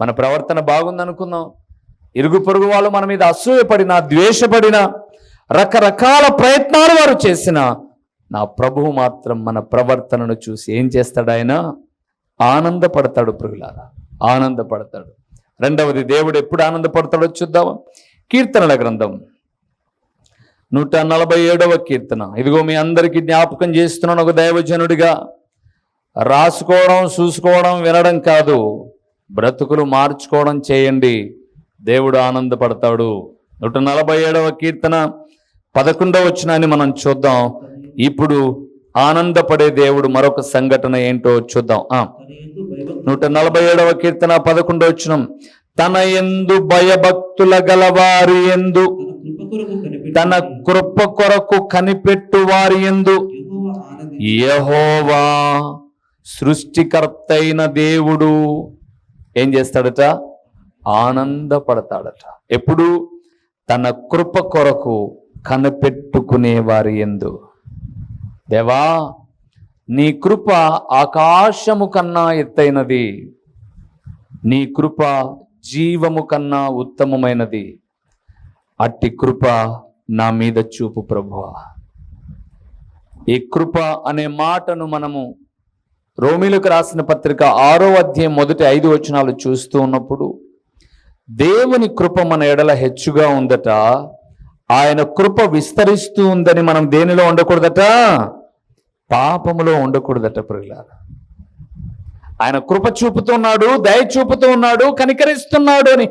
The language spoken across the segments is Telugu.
మన ప్రవర్తన బాగుందనుకుందాం. ఇరుగు పొరుగు వాళ్ళు మన మీద అసూయపడిన ద్వేషపడిన రకరకాల ప్రయత్నాలు వారు చేసిన నా ప్రభువు మాత్రం మన ప్రవర్తనను చూసి ఏం చేస్తాడు ఆయన? ఆనందపడతాడు ప్రియులారా. ఆనందపడతాడు. రెండవది దేవుడు ఎప్పుడు ఆనందపడతాడో చూద్దాం. కీర్తనల గ్రంథం. నూట నలభై ఏడవ కీర్తన. ఇదిగో మీ అందరికీ జ్ఞాపకం చేస్తున్నాను ఒక దైవజనుడిగా. రాసుకోవడం చూసుకోవడం వినడం కాదు. బ్రతుకులు మార్చుకోవడం చేయండి. దేవుడు ఆనందపడతాడు. నూట నలభై ఏడవ కీర్తన పదకొండవ వచ్చినాన్ని మనం చూద్దాం. ఇప్పుడు ఆనందపడే దేవుడు మరొక సంఘటన ఏంటో చూద్దాం. నూట నలభై ఏడవ కీర్తన పదకొండవ వచ్చిన తన ఎందు భయభక్తుల గలవారి ఎందు తన కృప కొరకు కనిపెట్టు వారి ఎందు. యహోవా సృష్టికర్తైన దేవుడు ఏం చేస్తాడట? ఆనందపడతాడట. ఎప్పుడు? తన కృప కొరకు కనిపెట్టుకునే వారి ఎందు. దేవా నీ కృప ఆకాశము కన్నా ఎత్తైనది. నీ కృప జీవము కన్నా ఉత్తమమైనది. అట్టి కృప నా మీద చూపు ప్రభువ. ఈ కృప అనే మాటను మనము రోమిలకు రాసిన పత్రిక ఆరో అధ్యాయం మొదటి ఐదు వచనాలు చూస్తూ ఉన్నప్పుడు దేవుని కృప మన ఎడల హెచ్చుగా ఉందట ఆయన కృప విస్తరిస్తూ ఉందని మనం దేనిలో ఉండకూడదట? పాపములో ఉండకూడదట ప్రియులారా. ఆయన కృప చూపుతున్నాడు దయ చూపుతూ ఉన్నాడు కనికరిస్తున్నాడు అని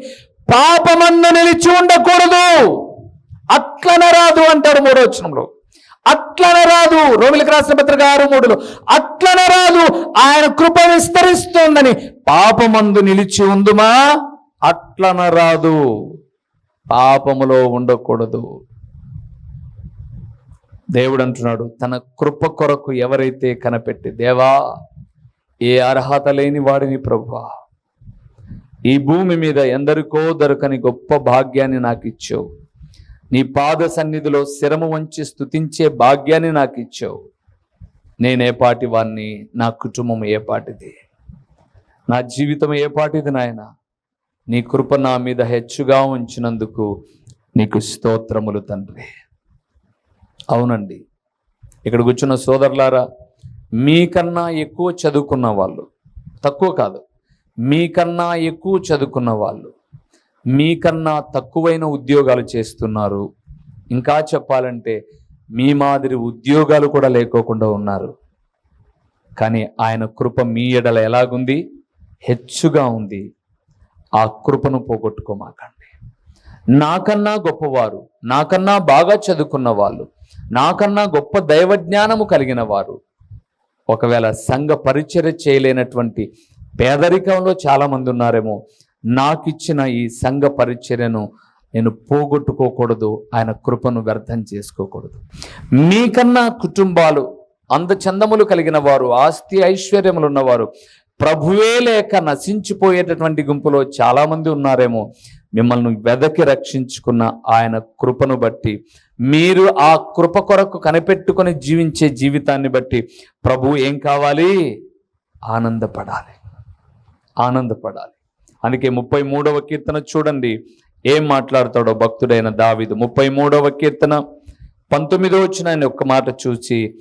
పాపమందు నిలిచి ఉండకూడదు. అట్లనరాదు అంటాడు మూడో వచనంలో. అట్లన రాదు. రోమిలకు రాసిన పత్రిక ఆరు మూడులో అట్లన రాదు. ఆయన కృప విస్తరిస్తోందని పాపమందు నిలిచి ఉందుమా? అట్లన రాదు. పాపములో ఉండకూడదు. దేవుడు అంటున్నాడు తన కృప కొరకు ఎవరైతే కనపెట్టి దేవా ఏ అర్హత లేని వాడిని ప్రభువా. ఈ భూమి మీద ఎందరికో దొరకని గొప్ప భాగ్యాన్ని నాకు ఇచ్చావు నీ పాద సన్నిధిలో శిరము వంచి స్థుతించే భాగ్యాన్ని నాకు ఇచ్చావు నేనే పాటి వాణ్ణి నా కుటుంబం ఏ పాటిది? నా జీవితం ఏ పాటిది నాయన? నీ కృప నా మీద హెచ్చుగా ఉంచినందుకు నీకు స్తోత్రములు తండ్రి. అవునండి. ఇక్కడ కూర్చున్న సోదరులారా మీకన్నా ఎక్కువ చదువుకున్న వాళ్ళు తక్కువ కాదు మీకన్నా ఎక్కువ చదువుకున్న వాళ్ళు మీకన్నా తక్కువైన ఉద్యోగాలు చేస్తున్నారు. ఇంకా చెప్పాలంటే మీ మాదిరి ఉద్యోగాలు కూడా లేకోకుండా ఉన్నారు. కానీ ఆయన కృప మీ ఎడల ఎలాగుంది? హెచ్చుగా ఉంది. ఆ కృపను పోగొట్టుకోమాకండి. నాకన్నా గొప్పవారు నాకన్నా బాగా చదువుకున్న వాళ్ళు నాకన్నా గొప్ప దైవ జ్ఞానము కలిగిన వారు. ఒకవేళ సంఘ పరిచర్య చేయలేనటువంటి పేదరికంలో చాలామంది ఉన్నారేమో నాకు ఇచ్చిన ఈ సంఘ పరిచర్యను నేను పోగొట్టుకోకూడదు. ఆయన కృపను వ్యర్థం చేసుకోకూడదు. మీకన్నా కుటుంబాలు అందచందములు కలిగిన వారు ఆస్తి ఐశ్వర్యములు ఉన్నవారు ప్రభువే లేక నశించిపోయేటటువంటి గుంపులో చాలామంది ఉన్నారేమో. మిమ్మల్ని వెదకి రక్షించుకున్న ఆయన కృపను బట్టి మీరు ఆ కృప కొరకు కనిపెట్టుకొని జీవించే జీవితాన్ని బట్టి ప్రభు ఏం కావాలి? ఆనందపడాలి. ఆనందపడాలి. అందుకే ముప్పై మూడవ కీర్తన చూడండి. ఏం మాట్లాడతాడో భక్తుడైన దావిదు. ముప్పై మూడవ కీర్తన పంతొమ్మిదో వచ్చిన ఆయన ఒక్క మాట చూసి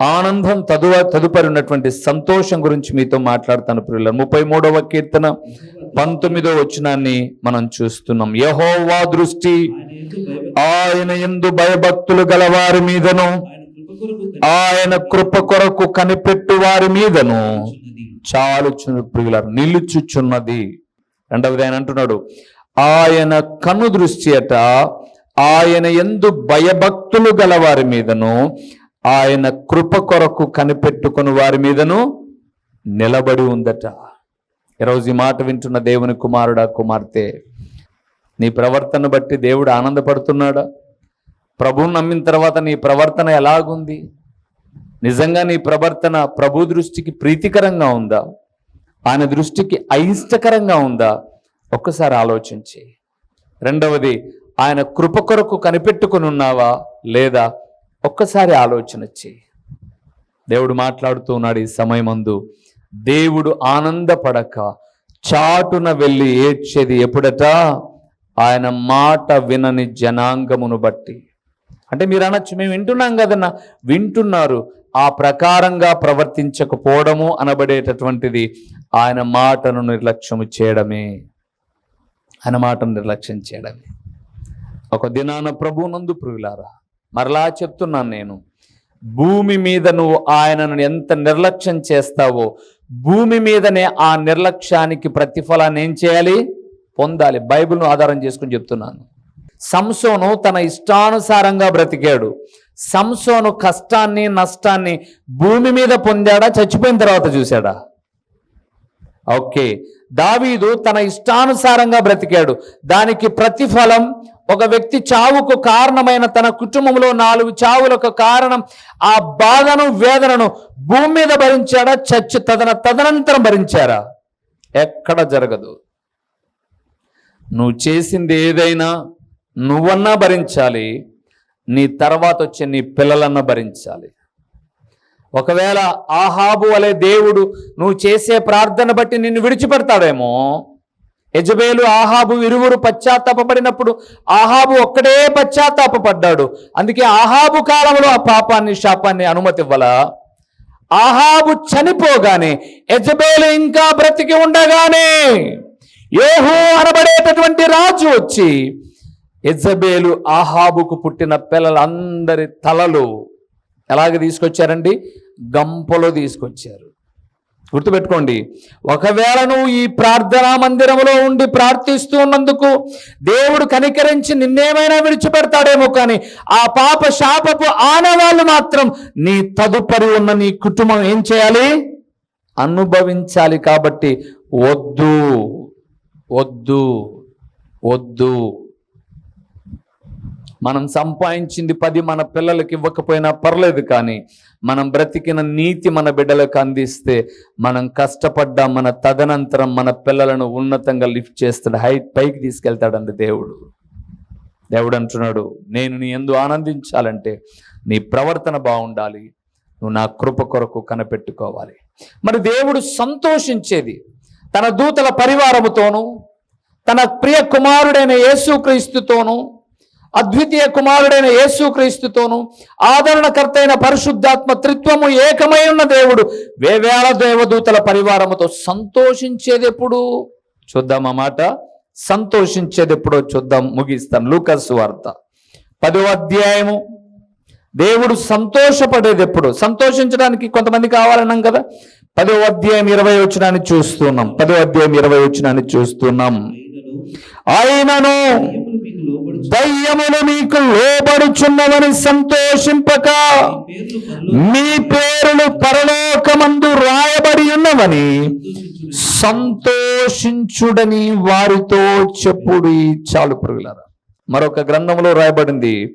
ఆనందం తదువ తదుపరి ఉన్నటువంటి సంతోషం గురించి మీతో మాట్లాడతాను ప్రియుల ముప్పై మూడవ కీర్తన పంతొమ్మిదో వచనాన్ని మనం చూస్తున్నాం. యహోవా దృష్టి ఆయన ఎందు భయభక్తులు గలవారి మీదను ఆయన కృప కొరకు కనిపెట్టు వారి మీదను చాలు చాలుచున్న నిలుచుచున్నది. రెండవది ఆయన అంటున్నాడు ఆయన కను దృష్టి అట ఆయన ఎందు భయభక్తులు గల వారి మీదను ఆయన కృప కొరకు కనిపెట్టుకుని వారి మీదను నిలబడి ఉందట. ఈరోజు ఈ మాట వింటున్న దేవుని కుమారుడా కుమార్తె నీ ప్రవర్తన బట్టి దేవుడు ఆనందపడుతున్నాడా? ప్రభువు నమ్మిన తర్వాత నీ ప్రవర్తన ఎలాగుంది? నిజంగా నీ ప్రవర్తన ప్రభు దృష్టికి ప్రీతికరంగా ఉందా? ఆయన దృష్టికి అయిష్టకరంగా ఉందా? ఒక్కసారి ఆలోచించి. రెండవది ఆయన కృప కొరకు కనిపెట్టుకుని ఉన్నావా లేదా? ఒక్కసారి ఆలోచన చేయి దేవుడు మాట్లాడుతూ ఉన్నాడు ఈ సమయమందు. దేవుడు ఆనందపడక చాటున వెళ్ళి ఏడ్చేది ఎప్పుడట? ఆయన మాట వినని జనాంగమును బట్టి. అంటే మీరు అనొచ్చు మేము వింటున్నాం కదన్నా వింటున్నారు. ఆ ప్రకారంగా ప్రవర్తించకపోవడము అనబడేటటువంటిది ఆయన మాటను నిర్లక్ష్యము చేయడమే. ఆయన మాటను నిర్లక్ష్యం చేయడమే. ఒక దినాన ప్రభు నందు ప్రియులారా మరలా చెప్తున్నాను నేను భూమి మీద నువ్వు ఆయనను ఎంత నిర్లక్ష్యం చేస్తావో భూమి మీదనే ఆ నిర్లక్ష్యానికి ప్రతిఫలాన్ని ఏం చేయాలి? పొందాలి. బైబిల్ను ఆధారం చేసుకుని చెప్తున్నాను. సంసోను తన ఇష్టానుసారంగా బ్రతికాడు. సంసోను కష్టాన్ని నష్టాన్ని భూమి మీద పొందాడా? చచ్చిపోయిన తర్వాత చూశాడా? ఓకే. దావీదు తన ఇష్టానుసారంగా బ్రతికాడు. దానికి ప్రతిఫలం ఒక వ్యక్తి చావుకు కారణమైన తన కుటుంబంలో నాలుగు చావులకు కారణం ఆ బాధను వేదనను భూమి మీద భరించాడా చచ్చి తదన తదనంతరం భరించారా? ఎక్కడ జరగదు. నువ్వు చేసింది ఏదైనా నువ్వన్నా భరించాలి నీ తర్వాత వచ్చే నీ పిల్లలన్నా భరించాలి. ఒకవేళ ఆహాబు వలె దేవుడు నువ్వు చేసే ప్రార్థన బట్టి నిన్ను విడిచిపెడతాడేమో? యజబేలు ఆహాబు ఇరువురు పశ్చాత్తాపడినప్పుడు ఆహాబు ఒక్కడే పశ్చాత్తాపడ్డాడు అందుకే ఆహాబు కాలంలో ఆ పాపాన్ని శాపాన్ని అనుమతి ఇవ్వాల? ఆహాబు చనిపోగానే యజబేలు ఇంకా బ్రతికి ఉండగానే యేహూ అనబడేటటువంటి రాజు వచ్చి యజబేలు ఆహాబుకు పుట్టిన పిల్లలందరి తలలు ఎలాగ తీసుకొచ్చారండి? గంపలో తీసుకొచ్చారు. గుర్తుపెట్టుకోండి ఒకవేళ నువ్వు ఈ ప్రార్థనా మందిరంలో ఉండి ప్రార్థిస్తూ ఉన్నందుకు దేవుడు కనికరించి నిన్నేమైనా విడిచిపెడతాడేమో కానీ ఆ పాప శాపపు ఆనవాళ్ళు మాత్రం నీ తదుపరి ఉన్న నీ కుటుంబం ఏం చేయాలి? అనుభవించాలి కాబట్టి వద్దు వద్దు వద్దు. మనం సంపాదించింది పది మన పిల్లలకి ఇవ్వకపోయినా పర్లేదు కానీ మనం బ్రతికిన నీతి మన బిడ్డలకు అందిస్తే మనం కష్టపడ్డ మన తదనంతరం మన పిల్లలను ఉన్నతంగా లిఫ్ట్ చేస్తాడు హైట్ పైకి తీసుకెళ్తాడండి దేవుడు. దేవుడు అంటున్నాడు నేను నీ ఎందు ఆనందించాలంటే నీ ప్రవర్తన బాగుండాలి నువ్వు నా కృప కొరకు కనిపెట్టుకోవాలి. మరి దేవుడు సంతోషించేది తన దూతల పరివారముతోనూ తన ప్రియ కుమారుడైన యేసుక్రీస్తుతోనూ అద్వితీయ కుమారుడైన యేసుక్రీస్తుతోనూ ఆదరణకర్త అయిన పరిశుద్ధాత్మ త్రిత్వము ఏకమై ఉన్న దేవుడు వేవేల దేవదూతల పరివారముతో సంతోషించేది ఎప్పుడు? చూద్దాం అన్నమాట సంతోషించేది ఎప్పుడో చూద్దాం ముగిస్తాను లూకస్ వార్త. పదో అధ్యాయము. దేవుడు సంతోషపడేది ఎప్పుడు? సంతోషించడానికి కొంతమంది కావాలన్నాం కదా? పదో అధ్యాయం ఇరవై వచ్చినాన్ని చూస్తున్నాం. పదో అధ్యాయం ఇరవై వచ్చినాన్ని చూస్తున్నాం. ఆయనను దయ్యములు మీకు లోబడుచున్నవని సంతోషింపక మీ పేర్లు పరలోకమందు పేరులు పరలోకమందు రాయబడి ఉన్నవని సంతోషించుడి. సంతోషించుడని వారితో చెప్పుడు చాలు పురుగులారా. మరొక గ్రంథంలో రాయబడింది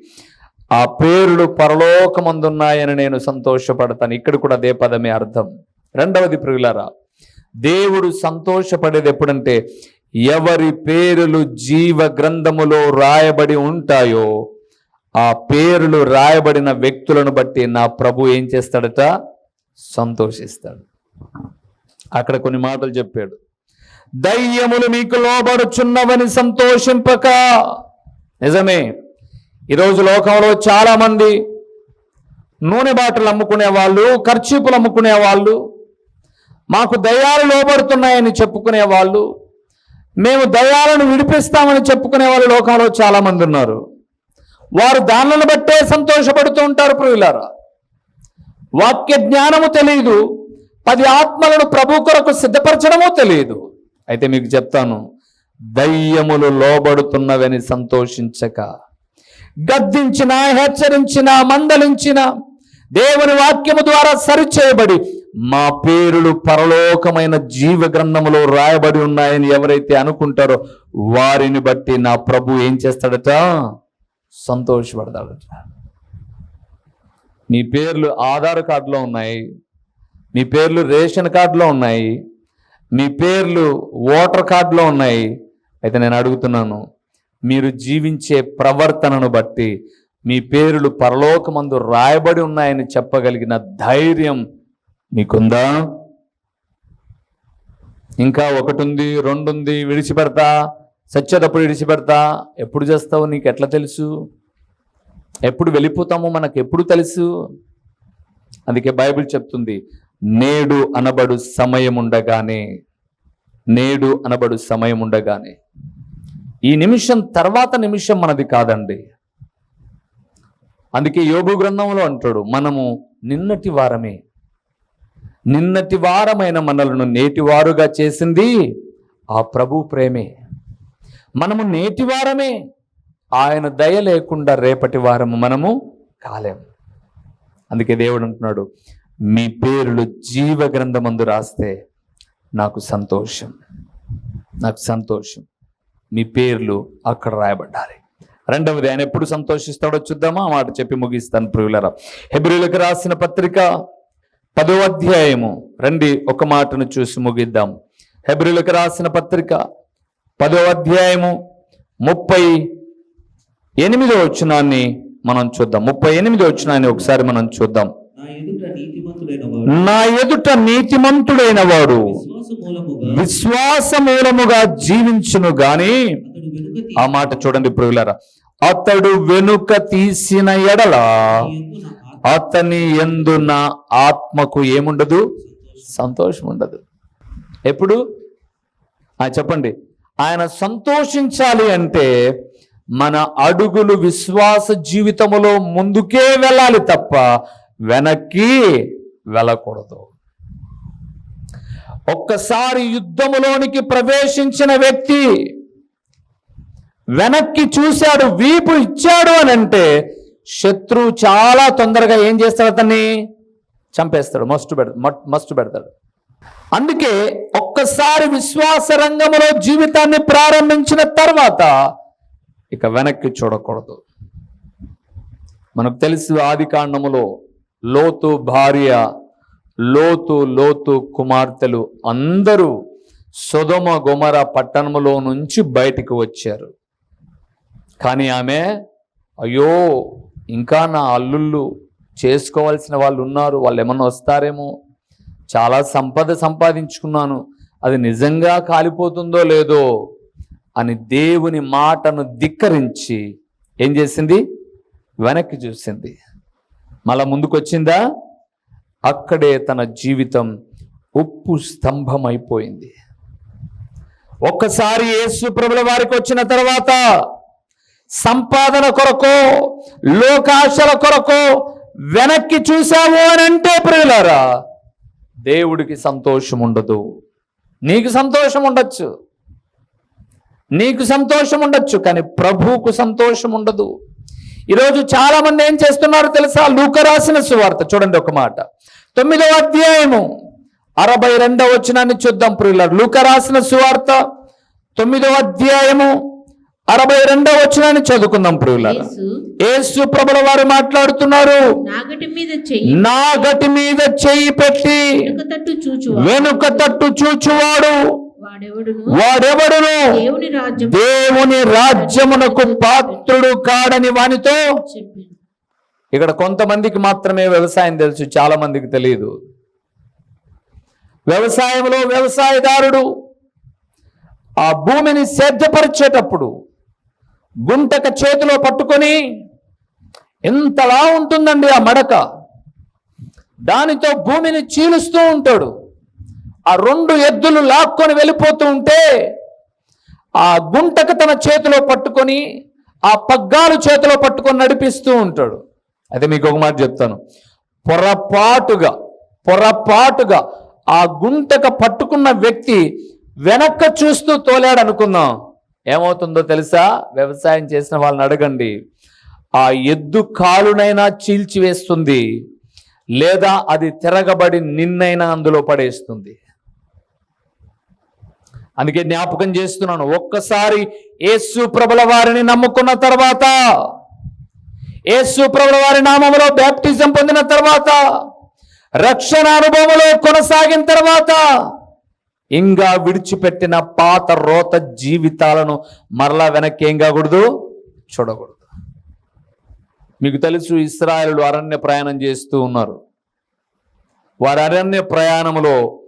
ఆ పేర్లు పరలోకమందున్నాయని నేను సంతోషపడతాను. ఇక్కడ కూడా అదే పదమే అర్థం. రెండవది పురుగులారా దేవుడు సంతోషపడేది ఎప్పుడంటే ఎవరి పేరులు జీవ గ్రంథములో రాయబడి ఉంటాయో ఆ పేర్లు రాయబడిన వ్యక్తులను బట్టి నా ప్రభు ఏం చేస్తాడట? సంతోషిస్తాడు. అక్కడ కొన్ని మాటలు చెప్పాడు. దయ్యములు మీకు లోబడుచున్నవని సంతోషింపక. నిజమే. ఈరోజు లోకంలో చాలా మంది నూనె బాటలు అమ్ముకునే వాళ్ళు ఖర్చీపులు అమ్ముకునే వాళ్ళు మాకు దయ్యాలు లోబడుతున్నాయని చెప్పుకునే వాళ్ళు మేము దయ్యాలను విడిపిస్తామని చెప్పుకునే వాళ్ళు లోకంలో చాలామంది ఉన్నారు. వారు దానులను బట్టే సంతోషపడుతూ ఉంటారు ప్రియులారా. వాక్య జ్ఞానము తెలియదు పది ఆత్మలను ప్రభు కొరకు సిద్ధపరచడమో తెలియదు అయితే మీకు చెప్తాను దయ్యములు లోబడుతున్నవని సంతోషించక. గద్దించిన హెచ్చరించిన మందలించిన దేవుని వాక్యము ద్వారా సరిచేయబడి మా పేరులు పరలోకమైన జీవ గ్రంథములో రాయబడి ఉన్నాయని ఎవరైతే అనుకుంటారో వారిని బట్టి నా ప్రభు ఏం చేస్తాడట? సంతోషపడతాడట. మీ పేర్లు ఆధార్ కార్డులో ఉన్నాయి మీ పేర్లు రేషన్ కార్డులో ఉన్నాయి మీ పేర్లు ఓటర్ కార్డులో ఉన్నాయి. అయితే నేను అడుగుతున్నాను మీరు జీవించే ప్రవర్తనను బట్టి మీ పేర్లు పరలోకమందు రాయబడి ఉన్నాయని చెప్పగలిగిన ధైర్యం మీకుందా ఇంకా ఒకటి ఉంది రెండు ఉంది విడిచిపెడతా సచ్చేటప్పుడు విడిచిపెడతా. ఎప్పుడు చేస్తావు నీకు ఎట్లా తెలుసు? ఎప్పుడు వెళ్ళిపోతామో మనకు ఎప్పుడు తెలుసు? అందుకే బైబిల్ చెప్తుంది నేడు అనబడు సమయం ఉండగానే నేడు అనబడు సమయం ఉండగానే ఈ నిమిషం తర్వాత నిమిషం మనది కాదండి. అందుకే యోగు గ్రంథంలో అంటాడు మనము నిన్నటి వారమే. నిన్నటి వారమైన మనలను నేటి వారుగా చేసింది ఆ ప్రభు ప్రేమే. మనము నేటి వారమే. ఆయన దయ లేకుండా రేపటి వారము మనము కాలేము అందుకే దేవుడు అంటున్నాడు మీ పేర్లు జీవ గ్రంథమందు రాస్తే నాకు సంతోషం. నాకు సంతోషం. మీ పేర్లు అక్కడ రాయబడ్డాలి. రెండవది ఆయన ఎప్పుడు సంతోషిస్తాడో చూద్దామా? ఆ మాట చెప్పి ముగిస్తాను ప్రియులరా. హెబ్రిలకు రాసిన పత్రిక పదో అధ్యాయము రండి ఒక మాటను చూసి ముగిద్దాం. హెబ్రిలకు రాసిన పత్రిక పదో అధ్యాయము ముప్పై ఎనిమిదో వచనాన్ని మనం చూద్దాం. ముప్పై ఎనిమిదో వచనాన్ని ఒకసారి మనం చూద్దాం. నా ఎదుట నీతిమంతుడైన వాడు. విశ్వాస మూలముగా జీవించును గాని ఆ మాట చూడండి ప్రియులరా. అతడు వెనుక తీసిన ఎడల అతని ఎందున ఆత్మకు ఏముండదు? సంతోషం ఉండదు ఎప్పుడు చెప్పండి. ఆయన సంతోషించాలి అంటే మన అడుగులు విశ్వాస జీవితములో ముందుకే వెళ్ళాలి తప్ప వెనక్కి వెళ్ళకూడదు. ఒక్కసారి యుద్ధములోనికి ప్రవేశించిన వ్యక్తి వెనక్కి చూశాడు వీపు ఇచ్చాడు అని అంటే శత్రువు చాలా తొందరగా ఏం చేస్తాడు అతన్ని? చంపేస్తాడు మస్ట్ పెడ మస్ట్ పెడతాడు. అందుకే ఒక్కసారి విశ్వాస రంగంలో జీవితాన్ని ప్రారంభించిన తర్వాత ఇక వెనక్కి చూడకూడదు. మనకు తెలుసు ఆది కాండములో లోతు భార్య లోతు లోతు కుమార్తెలు అందరూ సుధమ గుమర పట్టణములో నుంచి బయటికి వచ్చారు. కానీ ఆమె అయ్యో ఇంకా నా అల్లుళ్ళు చేసుకోవాల్సిన వాళ్ళు ఉన్నారు వాళ్ళు ఏమన్నా వస్తారేమో. చాలా సంపద సంపాదించుకున్నాను. అది నిజంగా కాలిపోతుందో లేదో అని దేవుని మాటను ధిక్కరించి ఏం చేసింది? వెనక్కి చూసింది. మళ్ళా ముందుకు వచ్చిందా అక్కడే తన జీవితం ఉప్పు స్తంభం అయిపోయింది ఒక్కసారి యేసు ప్రభుల వారికి వచ్చిన తర్వాత సంపాదన కొరకు లోకాశల కొరకు వెనక్కి చూసావు అని అంటే ప్రియులారా దేవుడికి సంతోషం ఉండదు. నీకు సంతోషం ఉండొచ్చు. నీకు సంతోషం ఉండొచ్చు కానీ ప్రభువుకు సంతోషం ఉండదు. ఈరోజు చాలా మంది ఏం చేస్తున్నారు తెలుసా? లూక రాసిన సువార్త. చూడండి ఒక మాట. తొమ్మిదవ అధ్యాయము అరవై రెండవ వచ్చినాన్ని చూద్దాం ప్రియులారు. లూక రాసిన సువార్త తొమ్మిదవ అధ్యాయము అరవై రెండవ వచనాన్ని చదువుకుందాం ప్రియులారా. యేసు ప్రభుల వారు మాట్లాడుతున్నారు. నాగటి మీద చెయ్యి నా గటి మీద చెయ్యి పెట్టి వెనుక తట్టు చూచువాడు. వాడెవడును? దేవుని రాజ్యం దేవుని రాజ్యమునకు పాత్రుడు కాడని వానితో ఇక్కడ కొంతమందికి మాత్రమే వ్యవసాయం తెలుసు చాలా మందికి తెలియదు. వ్యవసాయంలో వ్యవసాయదారుడు ఆ భూమిని సేద్యపరిచేటప్పుడు గుంటక చేతిలో పట్టుకొని ఎంతలా ఉంటుందండి ఆ మడక. దానితో భూమిని చీలుస్తూ ఉంటాడు. ఆ రెండు ఎద్దులు లాక్కొని వెళ్ళిపోతూ ఉంటే ఆ గుంటక తన చేతిలో పట్టుకొని ఆ పగ్గాలు చేతిలో పట్టుకొని నడిపిస్తూ ఉంటాడు. అయితే మీకు ఒక మాట చెప్తాను. పొరపాటుగా పొరపాటుగా ఆ గుంటక పట్టుకున్న వ్యక్తి వెనక్క చూస్తూ తోలాడు అనుకుందాం ఏమవుతుందో తెలుసా? వ్యవసాయం చేసిన వాళ్ళని అడగండి. ఆ ఎద్దు కాలునైనా చీల్చివేస్తుంది లేదా అది తిరగబడి నిన్నైనా అందులో పడేస్తుంది. అందుకే జ్ఞాపకం చేస్తున్నాను ఒక్కసారి ఏసు ప్రభుల వారిని నమ్ముకున్న తర్వాత ఏసు ప్రభుల వారి నామంలో బ్యాప్టిజం పొందిన తర్వాత రక్షణ అనుభవంలో కొనసాగిన తర్వాత ఇంకా విడిచిపెట్టిన పాత రోత జీవితాలను మరలా వెనక్కి ఏం కాకూడదు? చూడకూడదు. మీకు తెలుసు ఇస్రాయలు అరణ్య ప్రయాణం చేస్తూ ఉన్నారు. వారి అరణ్య ప్రయాణంలో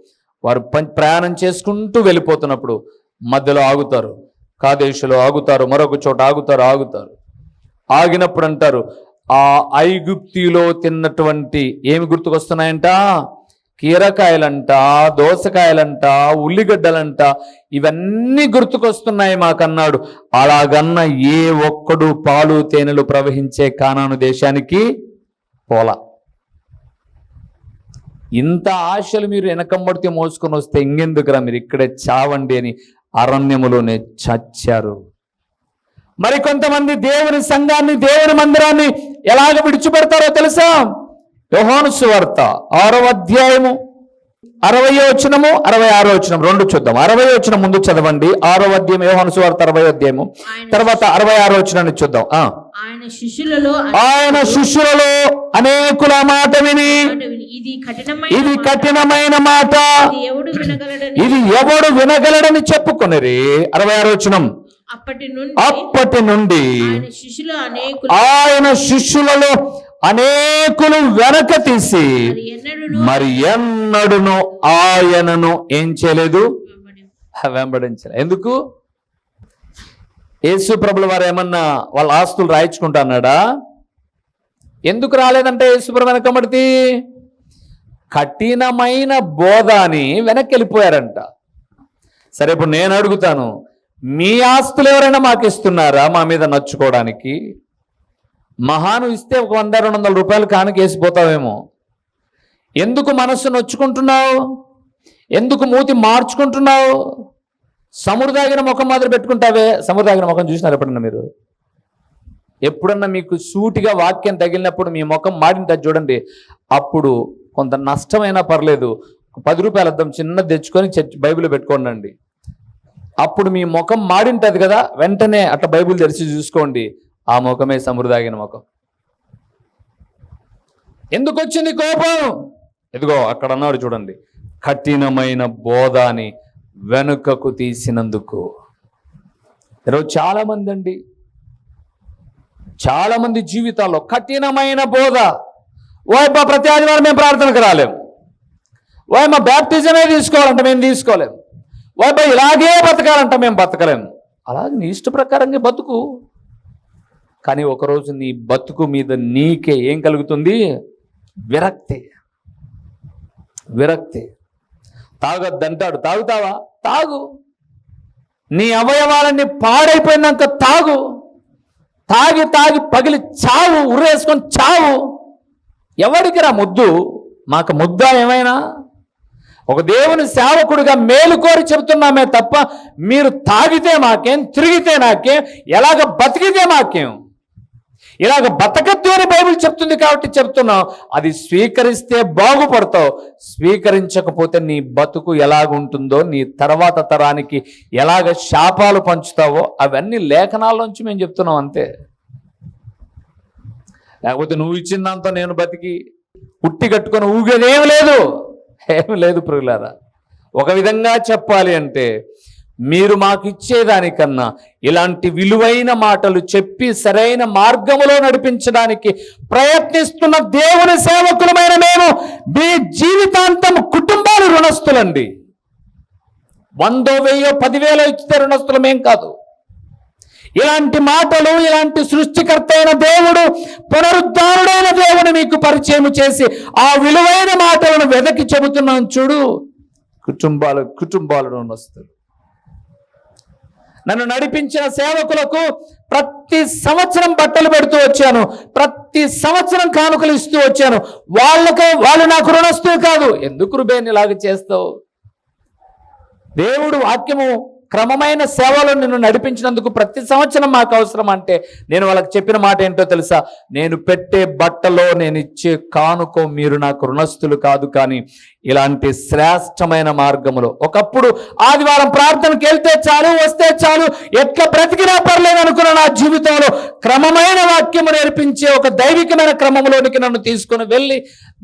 వారు ప్రయాణం చేసుకుంటూ వెళ్ళిపోతున్నప్పుడు మధ్యలో ఆగుతారు. కాదేశులో ఆగుతారు మరొక చోట ఆగుతారు ఆగుతారు. ఆగినప్పుడు అంటారు ఆ ఐగుప్తిలో తిన్నటువంటి ఏమి గుర్తుకొస్తున్నాయంట? కీరకాయలంట దోసకాయలంట ఉల్లిగడ్డలంట ఇవన్నీ గుర్తుకొస్తున్నాయి మాకన్నాడు. అలాగన్న ఏ ఒక్కడు పాలు తేనెలు ప్రవహించే కానాను దేశానికి పోలా. ఇంత ఆశలు మీరు వెనకంబడితే మోసుకొని వస్తే ఇంకెందుకురా మీరు ఇక్కడే చావండి అని అరణ్యములోనే చచ్చారు. మరి కొంతమంది దేవుని సంఘాన్ని దేవుని మందిరాన్ని ఎలాగ విడిచిపెడతారో తెలుసా? యోహాను సువార్త ఆరో అధ్యాయము అరవై వచనము అరవై ఆరో వచనం రెండు చూద్దాం. అరవై వచనం ముందు చదవండి. ఆరో అధ్యాయం యోహాను సువార్త అరవై అధ్యాయము. తర్వాత అరవై ఆరో వచనాన్ని చూద్దాం. ఆయన శిష్యులలో ఆయన శిష్యులలో అనేకుల మాట విని. ఇది కఠినమైన మాట. ఇది ఎవడు వినగలడని చెప్పుకొనిరి. అరవై ఆరో వచనం. అప్పటి నుండి అప్పటి నుండి ఆయన శిష్యులు అనేకులు ఆయన శిష్యులలో అనేకులు వెనక తీసి మరి ఎన్నడూను ఆయనను ఏం చేయలేదు? వెంబడి- వెంబడించలేదు ఎందుకు? యేసు ప్రభుల వారు ఏమన్నా వాళ్ళ ఆస్తులు రాయించుకుంటాన్నాడా? ఎందుకు రాలేదంటే యేసుప్రభు వెనకబడితే కఠినమైన బోధ అని వెనక్కి వెళ్ళిపోయారంట సరే ఇప్పుడు నేను అడుగుతాను. మీ ఆస్తులు ఎవరైనా మాకు ఇస్తున్నారా మా మీద నచ్చుకోవడానికి? మహాను ఇస్తే ఒక వంద రెండు వందల రూపాయలు కానుకేసిపోతావేమో ఎందుకు మనస్సు నొచ్చుకుంటున్నావు? ఎందుకు మూతి మార్చుకుంటున్నావు? సముద్రాగిన ముఖం మాదిరి పెట్టుకుంటావే. సముద్రాగిన ముఖం చూసినారు ఎప్పుడన్నా మీరు? ఎప్పుడన్నా మీకు సూటిగా వాక్యం తగిలినప్పుడు మీ ముఖం మాడింటది చూడండి. అప్పుడు కొంత నష్టమైనా పర్లేదు. పది రూపాయలు అద్దం చిన్నది తెచ్చుకొని చర్చ్ బైబిల్ పెట్టుకోండి అప్పుడు మీ ముఖం మాడింటది కదా వెంటనే అట్లా బైబిల్ తెరిచి చూసుకోండి. ఆ ముఖమే సముద్రాగిన ముఖం. ఎందుకు వచ్చింది కోపం? ఇదిగో అక్కడ అన్నాడు చూడండి కఠినమైన బోధ అని వెనుకకు తీసినందుకు. ఈరోజు చాలామంది అండి చాలామంది జీవితాల్లో కఠినమైన బోధ. ఓయబ్బా ప్రతి ఆదివారం మేము ప్రార్థనకు రాలేము. ఓయమ్మ బ్యాప్టిజమే తీసుకోవాలంటే మేము తీసుకోలేము. ఓయబ్బా ఇలాగే బతకాలంటే మేము బతకలేము. అలాగే నీ ఇష్ట ప్రకారంగా బతుకు. కానీ ఒకరోజు నీ బతుకు మీద నీకే ఏం కలుగుతుంది? విరక్తి. విరక్తి. తాగొద్దంటాడు. తాగుతావా? తాగు. నీ అవయవాలన్నీ పాడైపోయినాక తాగు. తాగి తాగి పగిలి చావు ఉరేసుకొని చావు. ఎవరికి రా ముద్దు? మాకు ముద్ద ఏమైనా? ఒక దేవుని సేవకుడిగా మేలు కోరి చెబుతున్నామే తప్ప మీరు తాగితే మాకేం తిరిగితే నాకేం ఎలాగ బతికితే మాకేం? ఇలాగ బతకద్దు అని బైబిల్ చెప్తుంది కాబట్టి చెప్తున్నాం అది స్వీకరిస్తే బాగుపడతావు. స్వీకరించకపోతే నీ బతుకు ఎలాగుంటుందో నీ తర్వాత తరానికి ఎలాగ శాపాలు పంచుతావో అవన్నీ లేఖనాల్లోంచి మేము చెప్తున్నాం అంతే. లేకపోతే నువ్వు ఇచ్చిన నేను బతికి పుట్టి కట్టుకొని ఊగేదేం లేదు. ఏం లేదు ప్రియులారా. ఒక విధంగా చెప్పాలి అంటే మీరు మాకిచ్చేదానికన్నా ఇలాంటి విలువైన మాటలు చెప్పి సరైన మార్గములో నడిపించడానికి ప్రయత్నిస్తున్న దేవుని సేవకులమైన మేము మీ జీవితాంతం కుటుంబాలు రుణస్థులండి. వందో వెయ్యో పదివేలో ఇచ్చితే రుణస్తులమేం కాదు. ఇలాంటి మాటలు ఇలాంటి సృష్టికర్త అయిన దేవుడు పునరుద్ధారుడైన దేవుని మీకు పరిచయం చేసి ఆ విలువైన మాటలను వెదకి చెబుతున్నాను చూడు. కుటుంబాలు కుటుంబాలను రుణస్థులు. నన్ను నడిపించిన సేవకులకు ప్రతి సంవత్సరం బట్టలు పెడుతూ వచ్చాను. ప్రతి సంవత్సరం కానుకలు ఇస్తూ వచ్చాను. వాళ్ళకే వాళ్ళు నాకు రుణస్తులు కాదు. ఎందుకు రుబేని ఇలాగ చేస్తావు? దేవుడు వాక్యము క్రమమైన సేవలో నిన్ను నడిపించినందుకు ప్రతి సంవత్సరం మాకు అవసరం అంటే నేను వాళ్ళకి చెప్పిన మాట ఏంటో తెలుసా? నేను పెట్టే బట్టలో నేను ఇచ్చే కానుకో మీరు నాకు రుణస్థులు కాదు కానీ ఇలాంటి శ్రేష్టమైన మార్గములో ఒకప్పుడు ఆదివారం ప్రార్థనకి వెళ్తే చాలు వస్తే చాలు ఎట్లా బ్రతికినా పర్లేదు అనుకున్న నా జీవితంలో క్రమమైన వాక్యము నేర్పించే ఒక దైవికమైన క్రమంలోనికి నన్ను తీసుకుని వెళ్ళి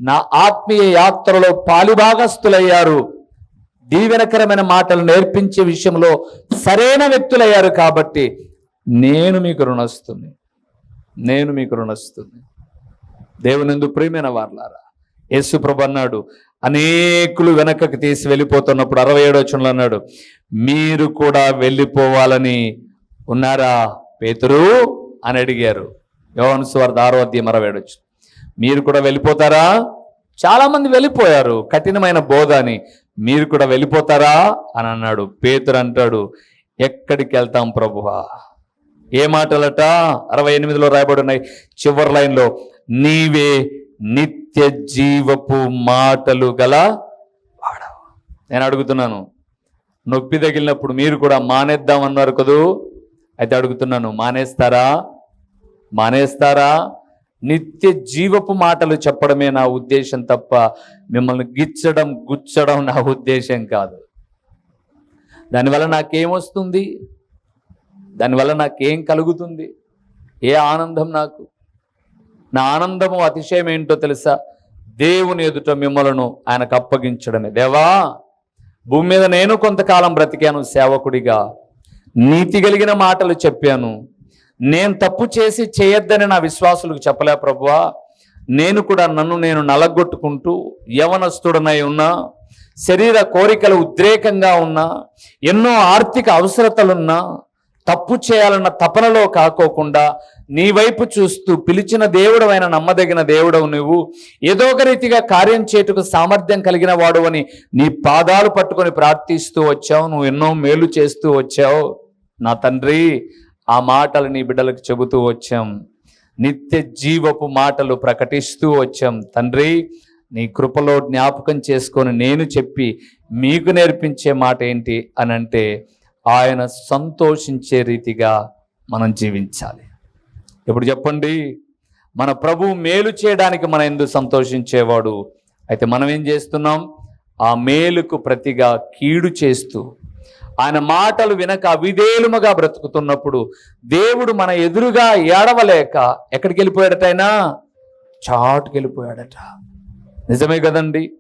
నా ఆత్మీయ యాత్రలో పాలిభాగస్తులయ్యారు దీవెనకరమైన మాటలు నేర్పించే విషయంలో సరైన వ్యక్తులయ్యారు కాబట్టి నేను మీకు రుణస్తుంది నేను మీకు రుణస్తుంది దేవునిందు ప్రియమైన వార్లారా యేసు ప్రభు అన్నాడు అనేకులు వెనకకు తీసి వెళ్ళిపోతున్నప్పుడు అరవై ఏడో వచనంలో అన్నాడు మీరు కూడా వెళ్ళిపోవాలని ఉన్నారా? పేతురు అని అడిగారు. యోహన్ స్వార్థ ఆరో అధ్యాయం అరవై ఏడు మీరు కూడా వెళ్ళిపోతారా? చాలామంది వెళ్ళిపోయారు. కఠినమైన బోధ అని. మీరు కూడా వెళ్ళిపోతారా? అని అన్నాడు. పేతురు అంటాడు ఎక్కడికి వెళ్తాం ప్రభువా? ఏ మాటలట? అరవై ఎనిమిదిలో రాయబడి ఉన్నాయి. చివరి లైన్లో నీవే నిత్య జీవపు మాటలు గల వాడవు. నేను అడుగుతున్నాను నొప్పి తగిలినప్పుడు మీరు కూడా మానేద్దాం అన్నారు కదూ? అయితే అడుగుతున్నాను మానేస్తారా? మానేస్తారా? నిత్య జీవపు మాటలు చెప్పడమే నా ఉద్దేశం తప్ప మిమ్మల్ని గిచ్చడం గుచ్చడం నా ఉద్దేశం కాదు. దానివల్ల నాకేమొస్తుంది దానివల్ల నాకేం కలుగుతుంది? ఏ ఆనందం నాకు? నా ఆనందము అతిశయం ఏంటో తెలుసా? దేవుని ఎదుట మిమ్మలను ఆయనకు అప్పగించడమే. దేవా భూమి మీద నేను కొంతకాలం బ్రతికాను సేవకుడిగా. నీతి కలిగిన మాటలు చెప్పాను. నేను తప్పు చేసి చేయొద్దని నా విశ్వాసులకు చెప్పలే ప్రభువా. నేను కూడా నన్ను నేను నలగొట్టుకుంటూ యవనస్తుడనై ఉన్నా శరీర కోరికలు ఉద్రేకంగా ఉన్నా ఎన్నో ఆర్థిక అవసరతలున్నా తప్పు చేయాలన్న తపనలో కాకోకుండా నీ వైపు చూస్తూ పిలిచిన దేవుడవైన నమ్మదగిన దేవుడవు నువ్వు. ఏదో ఒక రీతిగా కార్యం చేటుకు సామర్థ్యం కలిగిన వాడు అని నీ పాదాలు పట్టుకొని ప్రార్థిస్తూ వచ్చావు. నువ్వు ఎన్నో మేలు చేస్తూ వచ్చావు. నా తండ్రి ఆ మాటలు నీ బిడ్డలకు చెబుతూ వచ్చాం. నిత్య జీవపు మాటలు ప్రకటిస్తూ వచ్చాం. తండ్రి నీ కృపలో జ్ఞాపకం చేసుకొని నేను చెప్పి మీకు నేర్పించే మాట ఏంటి అని అంటే ఆయన సంతోషించే రీతిగా మనం జీవించాలి. ఇప్పుడు చెప్పండి మన ప్రభు మేలు చేయడానికి మన ఎందుకు సంతోషించేవాడు. అయితే మనం ఏం చేస్తున్నాం? ఆ మేలుకు ప్రతిగా కీడు చేస్తూ ఆయన మాటలు వినక అవిధేలుమగా బ్రతుకుతున్నప్పుడు దేవుడు మన ఎదురుగా ఏడవలేక ఎక్కడికి వెళ్ళిపోయాడట ఆయన? చాటుకి వెళ్ళిపోయాడట. నిజమే కదండి?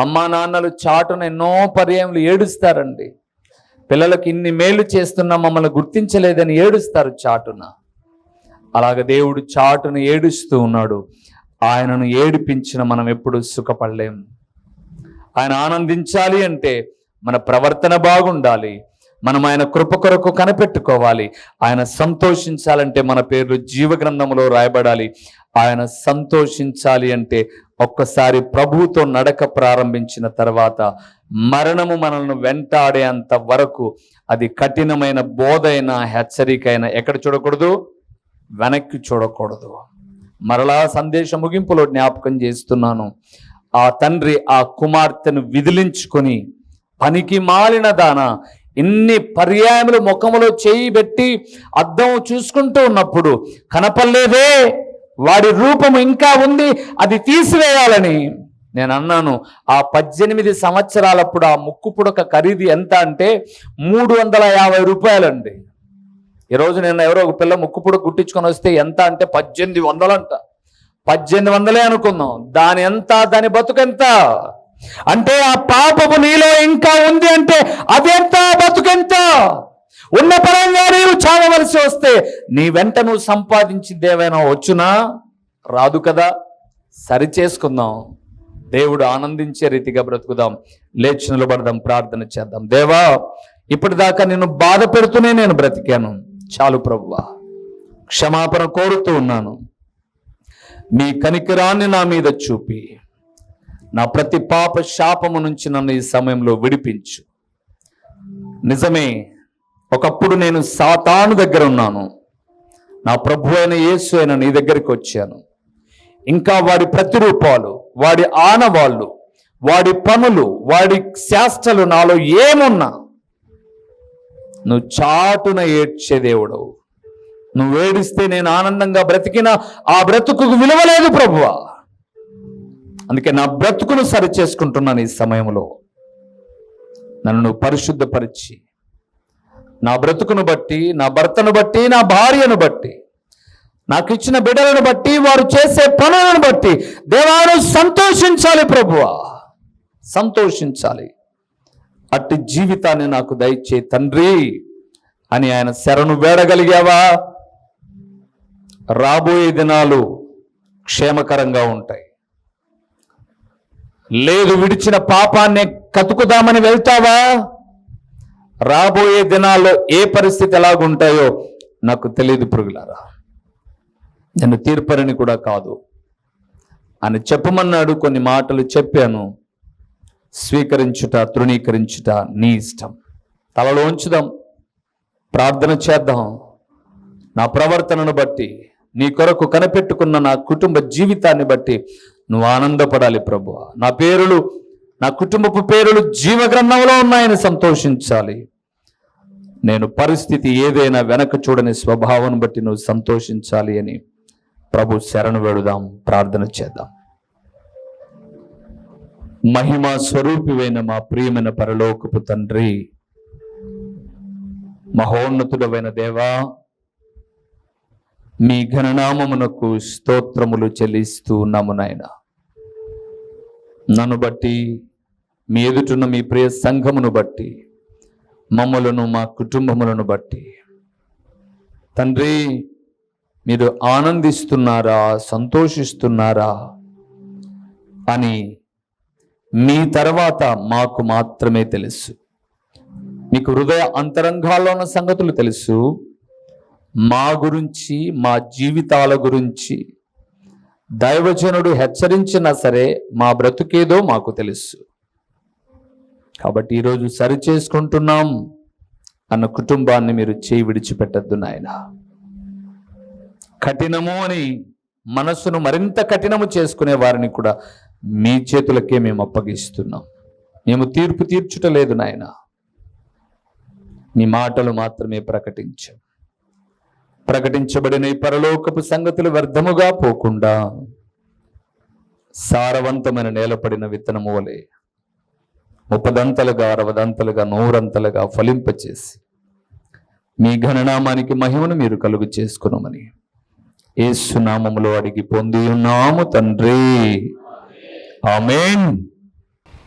అమ్మా నాన్నలు చాటున ఎన్నో పర్యాయములు ఏడుస్తారండి. పిల్లలకు ఇన్ని మేలు చేస్తున్నా మమ్మల్ని గుర్తించలేదని ఏడుస్తారు చాటున. అలాగ దేవుడు చాటును ఏడుస్తూ ఉన్నాడు. ఆయనను ఏడిపించిన మనం ఎప్పుడు సుఖపడలేం. ఆయన ఆనందించాలి అంటే మన ప్రవర్తన బాగుండాలి. మనం ఆయన కృప కొరకు కనిపెట్టుకోవాలి. ఆయన సంతోషించాలంటే మన పేర్లు జీవగ్రంథంలో రాయబడాలి. ఆయన సంతోషించాలి అంటే ఒక్కసారి ప్రభువుతో నడక ప్రారంభించిన తర్వాత మరణము మనల్ని వెంటాడేంత వరకు అది కఠినమైన బోధైన హెచ్చరికైన ఎక్కడ చూడకూడదు? వెనక్కి చూడకూడదు. మరలా సందేశ ముగింపులో జ్ఞాపకం చేస్తున్నాను. ఆ తండ్రి ఆ కుమార్తెను విదిలించుకొని పనికి మాలిన దాన. ఇన్ని పర్యాయములు ముఖములో చేయి పెట్టి అద్దం చూసుకుంటూ ఉన్నప్పుడు కనపడలేదే. వాడి రూపం ఇంకా ఉంది అది తీసివేయాలని. నేను అన్నాను ఆ పద్దెనిమిది సంవత్సరాలప్పుడు ఆ ముక్కు పుడక ఖరీదు ఎంత అంటే మూడు వందల యాభై రూపాయలండి. ఈరోజు నేను ఎవరో ఒక పిల్ల ముక్కు పుడక గుట్టించుకొని వస్తే ఎంత అంటే పద్దెనిమిది వందలంట. పద్దెనిమిది వందలే అనుకుందాం. దాని ఎంత దాని బతుకెంత అంటే ఆ పాపము నీలో ఇంకా ఉంది అంటే అదెంత బతుకెంత? ఉన్న పరంగా నీవు చావవలసి వస్తే నీ వెంట నువ్వు సంపాదించింది ఏమైనా వచ్చునా? రాదు కదా. సరి చేసుకుందాం. దేవుడు ఆనందించే రీతిగా బ్రతుకుదాం. లేచి నిలబడదాం. ప్రార్థన చేద్దాం. దేవా ఇప్పటిదాకా నేను బాధ పెడుతూనే నేను బ్రతికాను. చాలు ప్రభువా క్షమాపణ కోరుతూ ఉన్నాను. మీ కనికిరాన్ని నా మీద చూపి. నా ప్రతి పాప శాపము నుంచి నన్ను ఈ సమయంలో విడిపించు. నిజమే ఒకప్పుడు నేను సాతాను దగ్గర ఉన్నాను. నా ప్రభు అయిన యేసు అయిన నీ దగ్గరికి వచ్చాను. ఇంకా వాడి ప్రతిరూపాలు వాడి ఆనవాళ్ళు వాడి పనులు వాడి శాస్త్రలు నాలో ఏమున్నా నువ్వు చాటున ఏడ్చే దేవుడవు. నువ్వు ఏడిస్తే నేను ఆనందంగా బ్రతికిన ఆ బ్రతుకు విలువలేదు ప్రభువా. అందుకే నా బ్రతుకును సరి చేసుకుంటున్నాను ఈ సమయంలో. నన్ను నువ్వు పరిశుద్ధపరిచి నా బ్రతుకును బట్టి నా భర్తను బట్టి నా భార్యను బట్టి నాకు ఇచ్చిన బిడ్డలను బట్టి వారు చేసే పనులను బట్టి దేవాను సంతోషించాలి ప్రభువా. సంతోషించాలి. అట్టి జీవితాన్ని నాకు దయచే తండ్రి అని ఆయన శరణు వేడగలిగావా? రాబోయే దినాలు క్షేమకరంగా ఉంటాయి. లేదు విడిచిన పాపాన్ని కతుకుదామని వెళ్తావా? రాబోయే దినాల్లో ఏ పరిస్థితి ఎలాగుంటాయో నాకు తెలియదు పురుగులారా నేను తీర్పరని కూడా కాదు. అని చెప్పమన్నాడు కొన్ని మాటలు చెప్పాను. స్వీకరించుట తృణీకరించుట నీ ఇష్టం. తలలో ఉంచుదాం. ప్రార్థన చేద్దాం. నా ప్రవర్తనను బట్టి నీ కొరకు కనిపెట్టుకున్న నా కుటుంబ జీవితాన్ని బట్టి నువ్వు ఆనందపడాలి ప్రభు. నా పేరులు నా కుటుంబపు పేరులు జీవగ్రంథంలో ఉన్నాయని సంతోషించాలి. నేను పరిస్థితి ఏదైనా వెనక చూడని స్వభావం బట్టి నువ్వు సంతోషించాలి అని ప్రభు శరణు వేడుదాం ప్రార్థన చేద్దాం. మహిమ స్వరూపివైన మా ప్రియమైన పరలోకపు తండ్రి మహోన్నతుడమైన దేవా మీ ఘననామమునకు స్తోత్రములు చెల్లిస్తూ ఉన్నాము నాయనా. నన్ను బట్టి మీ ఎదుటున్న మీ ప్రియ సంఘమును బట్టి మమ్మలను మా కుటుంబములను బట్టి. తండ్రి మీరు ఆనందిస్తున్నారా సంతోషిస్తున్నారా అని మీ తర్వాత మాకు మాత్రమే తెలుసు. మీకు హృదయ అంతరంగాల్లో ఉన్న సంగతులు తెలుసు. మా గురించి మా జీవితాల గురించి దైవజనుడు హెచ్చరించినా సరే మా బ్రతుకేదో మాకు తెలుసు. కాబట్టి ఈరోజు సరి చేసుకుంటున్నాం. అన్న కుటుంబాన్ని మీరు చేయి విడిచిపెట్టద్దు నాయన. కఠినము అని మనస్సును మరింత కఠినము చేసుకునే వారిని కూడా మీ చేతులకే మేము అప్పగిస్తున్నాం. మేము తీర్పు తీర్చుటలేదు నాయన. మీ మాటలు మాత్రమే ప్రకటించాం. ప్రకటించబడిన ఈ పరలోకపు సంగతులు వ్యర్థముగా పోకుండా సారవంతమైన నేలపడిన విత్తనము వలె ముప్పదంతలుగా అరవదంతలుగా నూరంతలుగా ఫలింపచేసి మీ ఘననామానికి మహిమను మీరు కలుగు చేసుకున్నామని ఏసునామములో అడిగి పొంది ఉన్నాము తండ్రి. ఆమెన్.